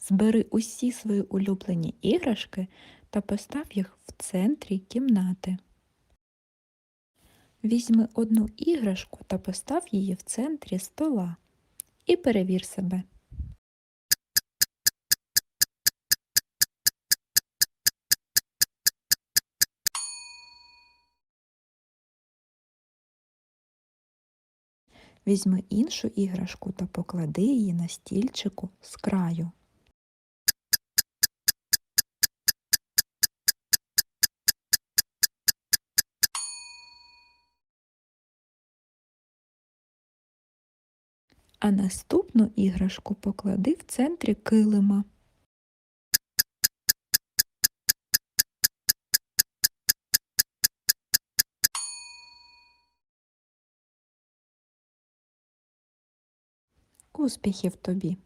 Збери усі свої улюблені іграшки та постав їх в центрі кімнати. Візьми одну іграшку та постав її в центрі стола і перевір себе. Візьми іншу іграшку та поклади її на стільчику з краю. А наступну іграшку поклади в центрі килима. Успіхів тобі!